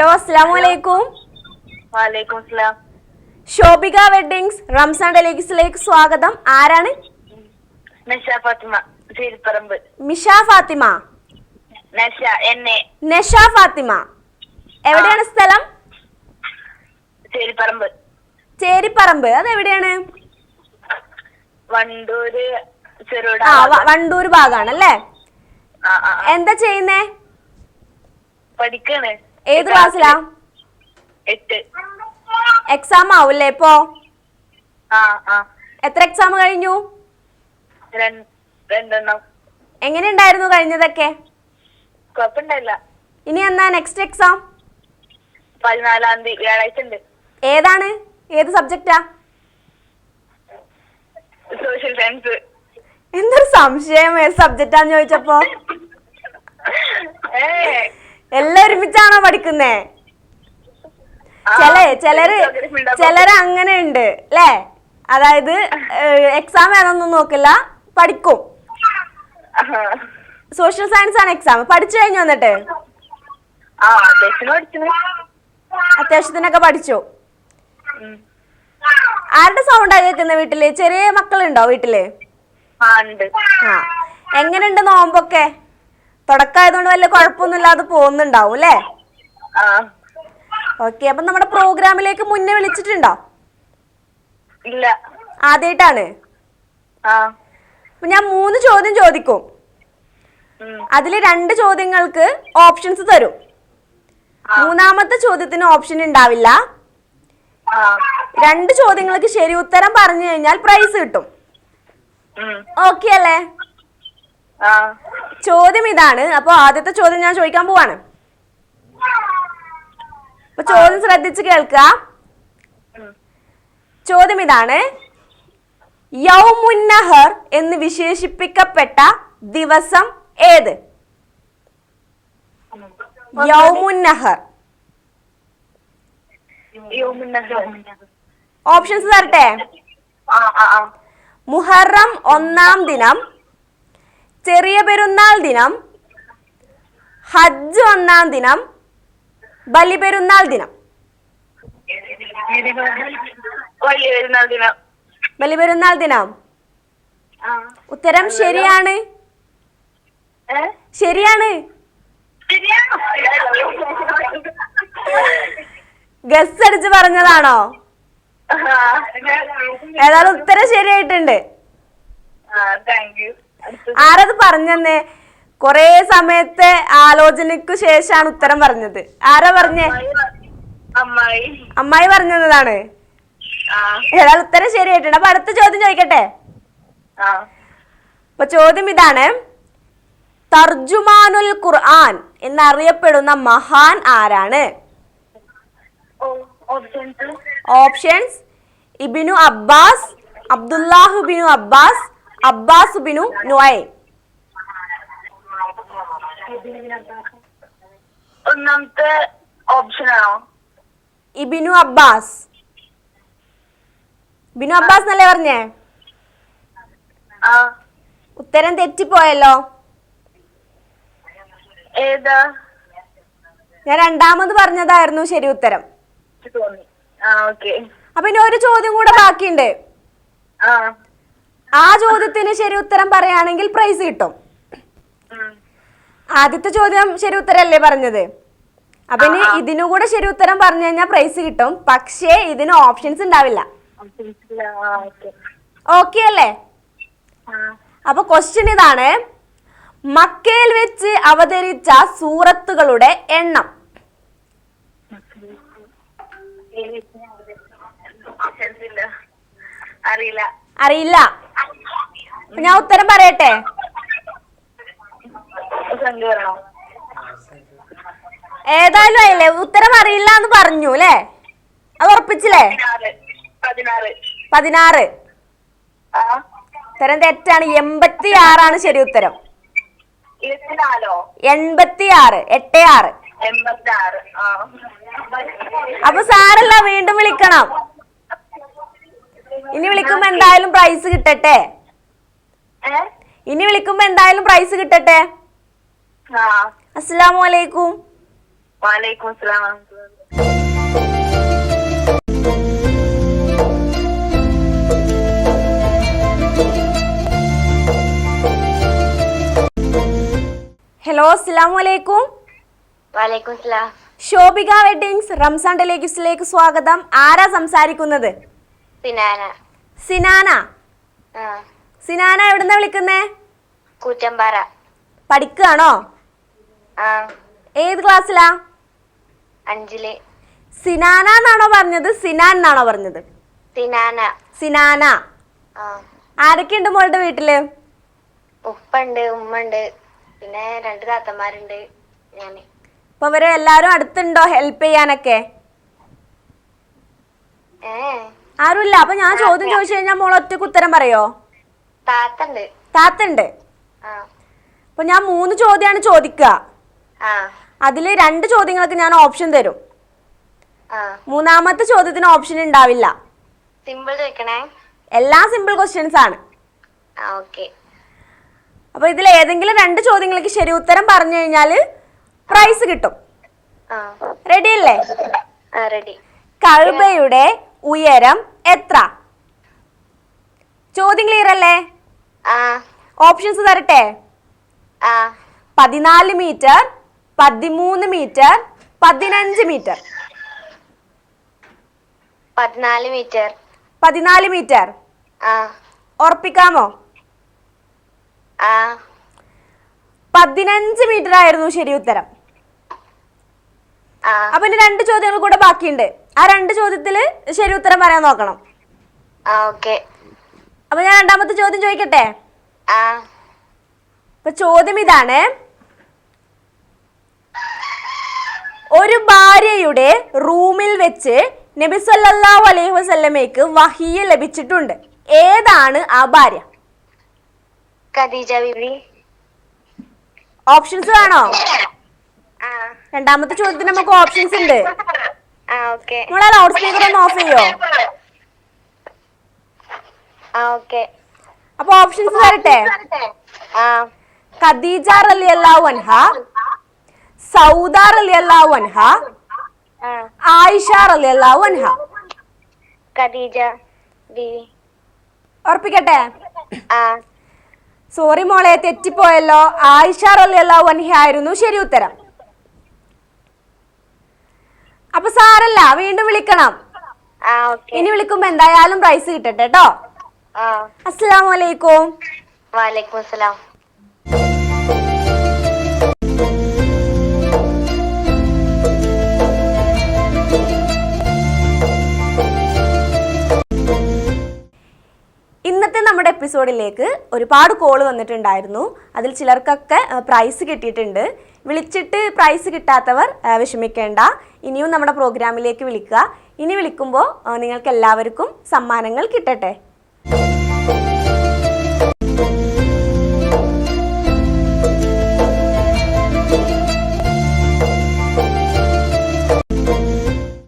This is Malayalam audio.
ഹലോ അസ്സാം വലൈക്കും ഷോബിക വെഡിങ്സ് റംസാൻ ഡെലിക്സിലേക്ക് സ്വാഗതം. ആരാണ്? ഫാത്തിമ മിഷ ഫാത്തിമ. നഷ എവിടെയാണ് സ്ഥലം? ചേരിപ്പറമ്പ്. ചേരിപ്പറമ്പ്. അത് എവിടെയാണ് വണ്ടൂര് ആ വ- വണ്ടൂർ ഭാഗമാണ് അല്ലേ ആ ആ ആ. എന്താ ചെയ്യുന്നേ? പഠിക്കാണ്. ഏത് ക്ലാസ്സിലാ? എക്സാം ആവൂല്ലേ ഇപ്പോ? എത്ര എക്സാം കഴിഞ്ഞു? എങ്ങനെ ഉണ്ടായിരുന്നു കഴിഞ്ഞതൊക്കെ? ഇനി എന്നാ നെക്സ്റ്റ് എക്സാം പതിനാലാം തീയതി വ്യാഴാഴ്ച ഉണ്ട്. ഏതാണ്? ഏത് സബ്ജക്റ്റാ സോഷ്യൽ സയൻസ് എന്തൊരു സംശയം ഏത് സബ്ജക്റ്റാന്ന് ചോദിച്ചപ്പോ? ഏ എല്ലാം ഒരുമിച്ചാണോ പഠിക്കുന്നേ? ചില ചിലര് ചിലര് അങ്ങനെ ഉണ്ട് അല്ലേ? അതായത് എക്സാം ഏതൊന്നും നോക്കില്ല പഠിക്കും. സോഷ്യൽ സയൻസ് ആണ് എക്സാം പഠിച്ചു കഴിഞ്ഞു വന്നിട്ട് അത്യാവശ്യത്തിനൊക്കെ പഠിച്ചു. ആരുടെ സൗണ്ടാ കേൾക്കുന്ന വീട്ടിൽ? ചെറിയ മക്കളുണ്ടോ വീട്ടിൽ? എങ്ങനെയുണ്ട് നോമ്പൊക്കെ? തുടക്കമായതുകൊണ്ട് വലിയ കുഴപ്പമൊന്നുമില്ലാതെ പോകുന്നുണ്ടാവും അല്ലേ? ഓക്കെ അപ്പൊ നമ്മുടെ പ്രോഗ്രാമിലേക്ക് മുന്നേ വിളിച്ചിട്ടുണ്ടോ? ഇല്ല. ആദ്യമായിട്ടാണ് ഞാൻ മൂന്ന് ചോദ്യം ചോദിക്കും. അതിൽ രണ്ട് ചോദ്യങ്ങൾക്ക് ഓപ്ഷൻസ് തരും. മൂന്നാമത്തെ ചോദ്യത്തിന് ഓപ്ഷൻ ഉണ്ടാവില്ല. രണ്ട് ചോദ്യങ്ങൾക്ക് ശരി ഉത്തരം പറഞ്ഞു കഴിഞ്ഞാൽ പ്രൈസ് കിട്ടും. ഓക്കെ അല്ലേ? ചോദ്യം ഇതാണ്. അപ്പൊ ആദ്യത്തെ ചോദ്യം ഞാൻ ചോദിക്കാൻ പോവാണ്. അപ്പൊ ചോദ്യം ശ്രദ്ധിച്ച് കേൾക്കുക ചോദ്യം ഇതാണ്. യൗമുന്നഹർ എന്ന് വിശേഷിപ്പിക്കപ്പെട്ട ദിവസം ഏത്? യൗമുന്നഹർ. ഓപ്ഷൻസ് തരട്ടെ? മുഹറം ഒന്നാം ദിനം ചെറിയ പെരുന്നാൾ ദിനം ഹജ്ജ് ഒന്നാം ദിനം ബലി പെരുന്നാൾ ദിനം. വലിയ പെരുന്നാൾ ദിനം. ബലിപെരുന്നാൾ ദിനം. ഉത്തരം ശരിയാണ്. ശരിയാണ്? ഗസ് അടിച്ച് പറഞ്ഞതാണോ. ഏതായാലും ഉത്തരം ശരിയായിട്ടുണ്ട്. Thank you. ആരത് പറഞ്ഞെന്നേ? കൊറേ സമയത്തെ ആലോചനയ്ക്കു ശേഷാണ് ഉത്തരം പറഞ്ഞത്. ആരാ പറഞ്ഞേ? അമ്മായി അമ്മായി പറഞ്ഞതാണ് ഏതായാലും ഉത്തരം ശരിയായിട്ടുണ്ട്. അപ്പൊ അടുത്ത ചോദ്യം ചോദിക്കട്ടെ? അപ്പൊ ചോദ്യം ഇതാണ്. തർജുമാനുൽ ഖുർആൻ എന്നറിയപ്പെടുന്ന മഹാൻ ആരാണ്? ഓപ്ഷൻസ്. ഇബിനു അബ്ബാസ് അബ്ദുല്ലാഹുബിനു അബ്ബാസ് അബ്ബാസ് ബിനു നുഐൻ ഒന്നാമത്തെ ഓപ്ഷൻ ആണോ? ഇബിനു അബ്ബാസ്. ബിനു അബ്ബാസ് എന്നല്ലേ പറഞ്ഞേ? ഉത്തരം തെറ്റിപ്പോയല്ലോ. ഏതാ? ഞാൻ രണ്ടാമത് പറഞ്ഞതായിരുന്നു ശരി ഉത്തരം. അപ്പൊ ഇനി ഒരു ചോദ്യം കൂടെ ബാക്കിയുണ്ട്. ആ ചോദ്യത്തിന് ശരി ഉത്തരം പറയുകയാണെങ്കിൽ പ്രൈസ് കിട്ടും. ആദ്യത്തെ ചോദ്യം ശരി ഉത്തരല്ലേ പറഞ്ഞത്? അപ്പൊ ഇനി. ഇതിനു കൂടെ ശരി ഉത്തരം പറഞ്ഞു കഴിഞ്ഞാൽ പ്രൈസ് കിട്ടും. പക്ഷേ ഇതിന് ഓപ്ഷൻസ് ഉണ്ടാവില്ല. ഓക്കെ അല്ലേ? അപ്പൊ ക്വസ്റ്റ്യൻ ഇതാണ്. മക്കയിൽ വെച്ച് അവതരിച്ച സൂറത്തുകളുടെ എണ്ണം. അറിയില്ല. അറിയില്ല. ഞാൻ ഉത്തരം പറയട്ടെ? ഏതായാലും അല്ലേ? ഉത്തരം അറിയില്ല എന്ന് പറഞ്ഞു അല്ലേ? അത് ഉറപ്പിച്ചില്ലേ? പതിനാറ്. ഉത്തരം തെറ്റാണ്. എൺപത്തി ആറാണ് ശരി ഉത്തരം. എൺപത്തി ആറ് എട്ട് ആറ് അപ്പൊ സാറല്ല വീണ്ടും വിളിക്കണം. ഇനി വിളിക്കുമ്പോ എന്തായാലും പ്രൈസ് കിട്ടട്ടെ? ഇനി വിളിക്കുമ്പോ എന്തായാലും പ്രൈസ് കിട്ടട്ടെ. അസ്സലാമലൈക്കും ഹലോ അസ്സാം വലൈക്കും ശോഭിക വെഡിങ്സ് റംസാൻ ടെലിഗിഫ്റ്റിലേക്ക് സ്വാഗതം. ആരാ സംസാരിക്കുന്നത്? സിനാന. സിനാന. സിനാന എവിടുന്ന വിളിക്കുന്നേ? കൂറ്റമ്പാറ. പഠിക്കുകയാണോ ഏത് ക്ലാസ്സിലാ? അഞ്ചിലെ. സിനാന എന്നാണോ പറഞ്ഞത്? സിനാൻ എന്നാണോ പറഞ്ഞത്? സിനാന. സിനാന. ആരൊക്കെയുണ്ട് മോളുടെ വീട്ടിൽ? ഉപ്പുണ്ട് ഉമ്മണ്ട് പിന്നെ രണ്ട് താത്തമാരുണ്ട് ഞാൻ. അപ്പൊ ഇവർ എല്ലാരും അടുത്തുണ്ടോ ഹെൽപ്പ് ചെയ്യാനൊക്കെ? ആരുമില്ല അപ്പൊ ഞാൻ ചോദ്യം ചോദിച്ചു കഴിഞ്ഞാൽ മോൾ ഒറ്റയ്ക്ക് ഉത്തരം പറയോ? താത്തണ്ട്. അപ്പൊ ഞാൻ മൂന്ന് ചോദ്യമാണ് ചോദിക്കുക. അതിൽ രണ്ട് ചോദ്യങ്ങൾക്ക് ഞാൻ ഓപ്ഷൻ തരും. മൂന്നാമത്തെ ചോദ്യത്തിന് ഓപ്ഷൻ ഉണ്ടാവില്ല. സിമ്പിൾ ചോദിക്കണേ. എല്ലാ സിമ്പിൾ ക്വസ്റ്റ്യൻസ് ആണ്. അപ്പൊ ഇതിൽ ഏതെങ്കിലും രണ്ട് ചോദ്യങ്ങൾക്ക് ശരി ഉത്തരം പറഞ്ഞു കഴിഞ്ഞാൽ പ്രൈസ് കിട്ടും. റെഡി അല്ലേ? റെഡി കഴുബയുടെ ഉയരം എത്ര? ചോദ്യം ക്ലിയർ അല്ലേ? ഓപ്ഷൻസ് തരട്ടെ? പതിനാല് മീറ്റർ പതിമൂന്ന് മീറ്റർ പതിനഞ്ച് മീറ്റർ. പതിനാല് മീറ്റർ. പതിനാല് മീറ്റർ. ആ. ഉറപ്പിക്കാമോ? പതിനഞ്ച് മീറ്റർ ആയിരുന്നു ശരി ഉത്തരം. അപ്പൊ ഇനി രണ്ട് ചോദ്യങ്ങൾ കൂടെ ബാക്കിയുണ്ട്. ആ രണ്ട് ചോദ്യത്തിൽ ശരി ഉത്തരം പറയാൻ നോക്കണം. ഓക്കെ. അപ്പൊ ഞാൻ രണ്ടാമത്തെ ചോദ്യം ചോദിക്കട്ടെ? അപ്പൊ ചോദ്യം ഇതാണ്. ഒരു ഭാര്യയുടെ റൂമിൽ വെച്ച് നബി സല്ലല്ലാഹു അലൈഹി വസല്ലമയ്ക്ക് വഹിയ ലഭിച്ചിട്ടുണ്ട്. ഏതാണ് ആ ഭാര്യ? ഖദീജ ബിബി ഓപ്ഷൻസ് വേണോ? രണ്ടാമത്തെ ചോദ്യത്തിന് നമുക്ക് ഓപ്ഷൻസ് ഉണ്ട്. നിങ്ങളെ ലൗഡ് സ്പീക്കർ ഒന്ന് ഓഫ് ചെയ്യോ? അപ്പൊ ഓപ്ഷൻസ് തരട്ടെ ആ. ഖദീജ അൻഹ സൗദ അൻഹ ആ. ആയിഷ അൻഹ. ഖദീജ ബീവി ഉറപ്പിക്കട്ടെ? സോറി മോളെ തെറ്റിപ്പോയല്ലോ. ആയിഷ റളിയല്ലാഹു അൻഹ ആയിരുന്നു. ശരി ഉത്തരം. അപ്പൊ സാരല്ല വീണ്ടും വിളിക്കണം. ഇനി വിളിക്കുമ്പോ എന്തായാലും പ്രൈസ് കിട്ടട്ടെ കേട്ടോ ആ. അസ്സലാമു അലൈക്കും വാലേക്കും അസ്സലാം ഇന്നത്തെ നമ്മുടെ എപ്പിസോഡിലേക്ക് ഒരുപാട് കോൾ വന്നിട്ടുണ്ടായിരുന്നു. അതിൽ ചിലർക്കൊക്കെ പ്രൈസ് കിട്ടിയിട്ടുണ്ട്. വിളിച്ചിട്ട് പ്രൈസ് കിട്ടാത്തവർ വിഷമിക്കേണ്ട. ഇനിയും നമ്മുടെ പ്രോഗ്രാമിലേക്ക് വിളിക്കുക. ഇനി വിളിക്കുമ്പോൾ നിങ്ങൾക്ക് എല്ലാവർക്കും സമ്മാനങ്ങൾ കിട്ടട്ടെ.